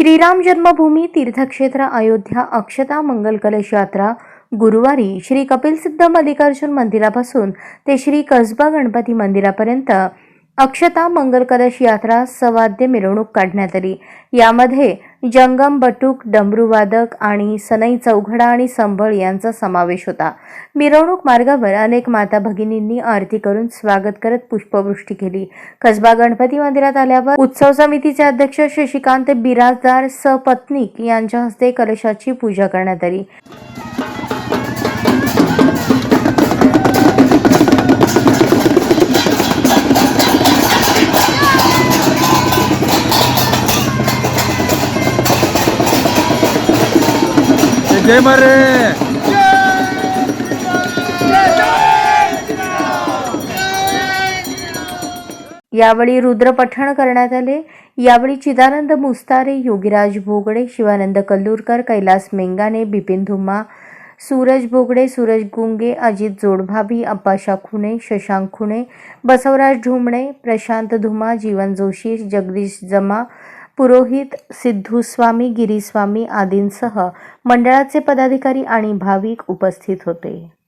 श्रीराम जन्मभूमी तीर्थक्षेत्र अयोध्या अक्षता मंगल कलश यात्रा गुरुवारी श्री कपिलसिद्ध मल्लिकार्जुन मंदिरापासून ते श्री कसबा गणपती मंदिरापर्यंत अक्षता मंगल कलश यात्रा सवाद्य मिरवणूक काढण्यात आली. यामध्ये जंगम बटूक डमरूवादक आणि सनई चौघडा आणि संभळ यांचा समावेश होता. मिरवणूक मार्गावर अनेक माता भगिनींनी आरती करून स्वागत करत पुष्पवृष्टी केली. कसबा गणपती मंदिरात आल्यावर उत्सव समितीचे अध्यक्ष शशिकांत बिराजदार सपत्नीक यांच्या हस्ते कलशाची पूजा करण्यात आली. जय मरे। यावेळी रुद्रपठण करण्यात आले. यावेळी चिदानंद मुस्तारे योगीराज भोगडे शिवानंद कल्लूरकर कैलास मेंगाने बिपिन धुम्मा सूरज भोगडे सूरज गुंगे अजित जोडभाभी अप्पाशा खुणे शशांक खुणे बसवराज ढुमणे प्रशांत धुमा जीवन जोशी जगदीश जमा पुरोहित सिद्धू स्वामी गिरीस्वामी आदींसह मंडळाचे पदाधिकारी आणि भाविक उपस्थित होते.